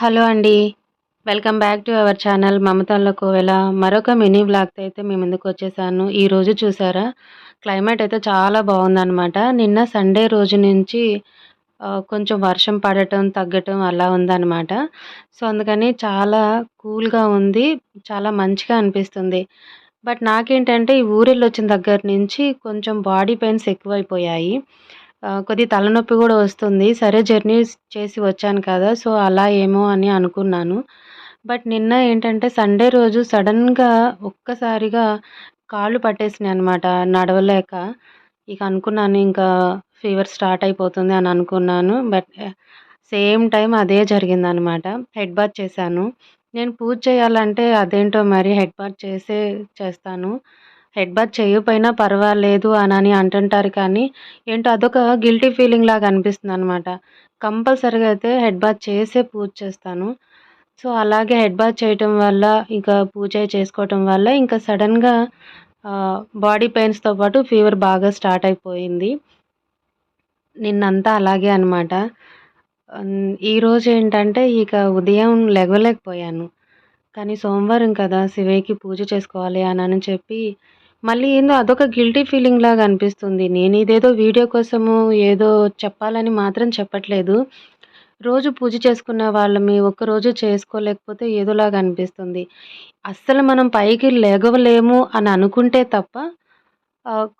Hello అండి. Welcome back to our channel Mamatala Kovela. మరొక mini వ్లాగ్తో అయితే మేము ముందుకు వచ్చేసాను. ఈరోజు చూసారా? క్లైమేట్ అయితే చాలా బాగుందన్నమాట. నిన్న సండే రోజు నుంచి కొంచెం వర్షం పడటం తగ్గటం అలా ఉందన్నమాట. సో అందుకని చాలా కూల్గా ఉంది. చాలా మంచిగా అనిపిస్తుంది. బట్ నాకేంటంటే ఈ ఊరెళ్ళి వచ్చిన దగ్గర నుంచి కొంచెం బాడీ పెయిన్స్ ఎక్కువైపోయాయి. కొద్దిగా తలనొప్పి కూడా వస్తుంది. సరే జర్నీ చేసి వచ్చాను కదా సో అలా ఏమో అని అనుకున్నాను. బట్ నిన్న ఏంటంటే సండే రోజు సడన్గా ఒక్కసారిగా కాళ్ళు పట్టేసినాయి అనమాట నడవలేక. ఇక అనుకున్నాను ఇంకా ఫీవర్ స్టార్ట్ అయిపోతుంది అని అనుకున్నాను. బట్ సేమ్ టైం అదే జరిగిందనమాట హెడ్ బాత్ చేశాను. నేను పూజ చేయాలంటే అదేంటో మరి హెడ్ బాత్ చేసే చేస్తాను. హెడ్ బాత్ చేయకపోయినా పర్వాలేదు అని అంటుంటారు కానీ ఏంటో అదొక గిల్టీ ఫీలింగ్ లాగా అనిపిస్తుంది అనమాట కంపల్సరీగా అయితే హెడ్ బాత్ చేసే పూజ చేస్తాను. సో అలాగే హెడ్ బాత్ చేయటం వల్ల ఇంకా పూజ చేసుకోవటం వల్ల ఇంకా సడన్గా బాడీ పెయిన్స్తో పాటు ఫీవర్ బాగా స్టార్ట్ అయిపోయింది. నిన్నంతా అలాగే అనమాట ఈరోజు ఏంటంటే ఇక ఉదయం లెగవలేకపోయాను కానీ సోమవారం కదా శివయ్యకి పూజ చేసుకోవాలి అని అని చెప్పి మళ్ళీ ఏందో అదొక గిల్టీ ఫీలింగ్ లాగా అనిపిస్తుంది. నేను ఇదేదో వీడియో కోసము ఏదో చెప్పాలని మాత్రం చెప్పట్లేదు. రోజు పూజ చేసుకున్న వాళ్ళమి ఒక్కరోజు చేసుకోలేకపోతే ఏదోలాగా అనిపిస్తుంది. అస్సలు మనం పైకి లేగవలేము అని అనుకుంటే తప్ప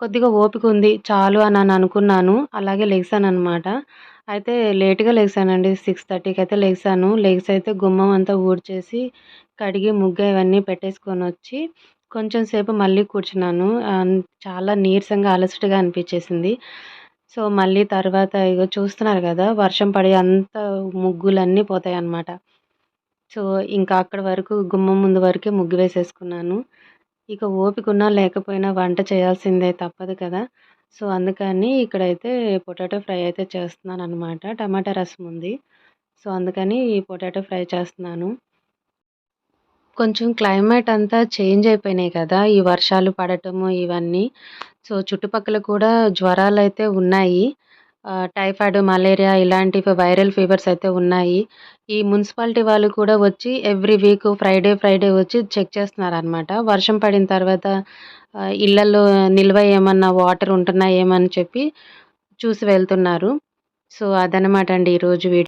కొద్దిగా ఓపిక ఉంది. చాలు అని అని అనుకున్నాను. అలాగే లేచాను అనమాట అయితే లేట్గా లేచానండి సిక్స్ థర్టీకి అయితే లేచాను లేచి అయితే గుమ్మం అంతా ఊడ్చేసి కడిగి ముగ్గు ఇవన్నీ పెట్టేసుకొని వచ్చి కొంచెం సేపు మళ్ళీ కూర్చున్నాను. చాలా నీరసంగా అలసటగా అనిపించేసింది. సో మళ్ళీ తర్వాత ఇగో చూస్తున్నారు కదా వర్షం పడి అంత ముగ్గులన్నీ పోతాయి అన్నమాట సో ఇంకా అక్కడ వరకు గుమ్మం ముందు వరకే ముగ్గు వేసేసుకున్నాను. ఇక ఓపికన్నా లేకపోయినా వంట చేయాల్సిందే తప్పదు కదా. సో అందుకని ఇక్కడైతే పొటాటో ఫ్రై అయితే చేస్తున్నాను అనమాట టమాటా రసం ఉంది. సో అందుకని పొటాటో ఫ్రై చేస్తున్నాను. కొంచెం క్లైమేట్ అంతా చేంజ్ అయిపోయినాయి కదా. ఈ వర్షాలు పడటము ఇవన్నీ. సో చుట్టుపక్కల కూడా జ్వరాలు అయితే ఉన్నాయి టైఫాయిడ్ మలేరియా ఇలాంటి వైరల్ ఫీవర్స్ అయితే ఉన్నాయి. ఈ మున్సిపాలిటీ వాళ్ళు కూడా వచ్చి ఎవ్రీ వీక్ ఫ్రైడే ఫ్రైడే వచ్చి చెక్ చేస్తున్నారు అనమాట వర్షం పడిన తర్వాత ఇళ్ళలో నిల్వ ఏమన్నా వాటర్ ఉంటున్నాయేమని చెప్పి చూసి వెళ్తున్నారు. సో అదనమాట అండి ఈరోజు వీడియో.